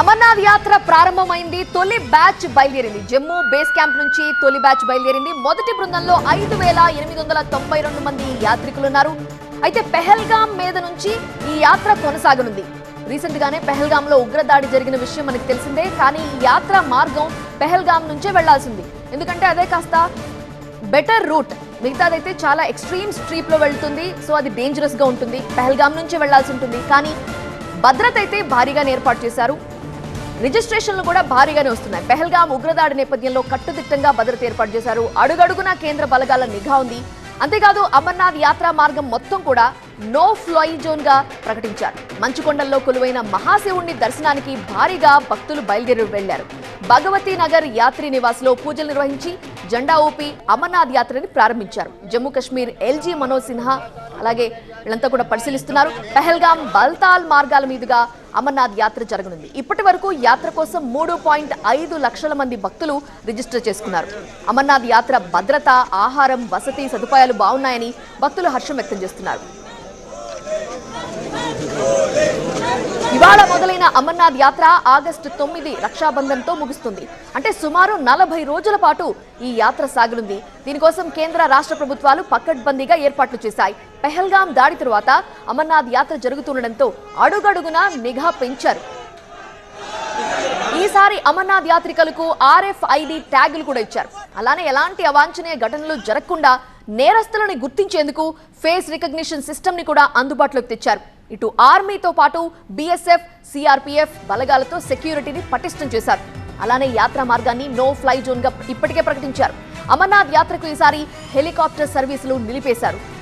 అమర్నాథ్ యాత్ర ప్రారంభమైంది. తొలి బ్యాచ్ బయలుదేరింది. జమ్మూ బేస్ క్యాంప్ నుంచి తొలి బ్యాచ్ బయలుదేరింది. మొదటి బృందంలో ఐదు వేల ఎనిమిది వందల తొంభై రెండు మంది యాత్రికులు ఉన్నారు అయితే పెహల్గాం మీద నుంచి ఈ యాత్ర కొనసాగనుంది. రీసెంట్ గానే పెహల్గాం లో ఉగ్రదాడి జరిగిన విషయం మనకు తెలిసిందే. కానీ ఈ యాత్ర మార్గం పెహల్గాం నుంచే వెళ్ళాల్సింది. ఎందుకంటే అదే కాస్త బెటర్ రూట్. మిగతాదైతే చాలా ఎక్స్ట్రీమ్ స్ట్రీప్లో వెళ్తుంది. సో అది డేంజరస్గా ఉంటుంది. పెహల్గాం నుంచి వెళ్ళాల్సి ఉంటుంది. కానీ భద్రత అయితే భారీగా ఏర్పాటు చేశారు. రిజిస్ట్రేషన్లు కూడా భారీగానే వస్తున్నాయి. పెహల్గాం ఉగ్రదాడి నేపథ్యంలో కట్టుదిట్టంగా భద్రత ఏర్పాటు చేశారు. అడుగడుగునా కేంద్ర బలగాల నిఘా ఉంది. అంతేకాదు అమర్నాథ్ యాత్రా మార్గం మొత్తం కూడా నో ఫ్లై జోన్గా ప్రకటించారు. మంచుకొండల్లో కొలువైన మహాశివుణ్ణి దర్శనానికి భారీగా భక్తులు బయలుదేరి వెళ్ళారు భగవతీ నగర్ యాత్రి నివాసులో పూజలు నిర్వహించి జెండా ఊపి అమర్నాథ్ యాత్రని ప్రారంభించారు. జమ్మూ కాశ్మీర్ ఎల్జీ మనోజ్ సిన్హా అలాగే వీళ్ళంతా కూడా పరిశీలిస్తున్నారు. పెహల్గాం బల్తాల్ మార్గాల మీదుగా అమర్నాథ్ యాత్ర జరగనుంది. ఇప్పటి వరకు యాత్ర కోసం మూడు పాయింట్ ఐదు లక్షల మంది భక్తులు రిజిస్టర్ చేసుకున్నారు. అమర్నాథ్ యాత్ర భద్రత ఆహారం వసతి సదుపాయాలు బాగున్నాయని భక్తులు హర్షం వ్యక్తం చేస్తున్నారు. ఇవాళ మొదలైన అమర్నాథ్ యాత్ర ఆగస్టు తొమ్మిది రక్షాబంధన్తో ముగుస్తుంది. అంటే సుమారు నలభై రోజుల పాటు ఈ యాత్ర సాగనుంది దీనికోసం కేంద్ర రాష్ట్ర ప్రభుత్వాలు పక్కడ్బందీగా ఏర్పాట్లు చేశాయి. పెహల్గాం దాడి తరువాత అమర్నాథ్ యాత్ర జరుగుతుండటంతో అడుగడుగునా నిఘా పెంచారు. ఈసారి అమర్నాథ్ యాత్రికులకు ఆర్ఎఫ్ఐడి ట్యాగులు కూడా ఇచ్చారు. అలానే ఎలాంటి అవాంఛనీయ ఘటనలు జరగకుండా నేరస్తులను గుర్తించేందుకు ఫేస్ రికగ్నిషన్ సిస్టమ్ని కూడా అందుబాటులోకి తెచ్చారు. ఇటు ఆర్మీతో పాటు బీఎస్ఎఫ్ సిఆర్పిఎఫ్ బలగాలతో సెక్యూరిటీని పటిష్టం చేశారు. అలానే యాత్రా మార్గాన్ని నో ఫ్లై జోన్గా ఇప్పటికే ప్రకటించారు. అమర్నాథ్ యాత్రకు ఈసారి హెలికాప్టర్ సర్వీసులు నిలిపేశారు.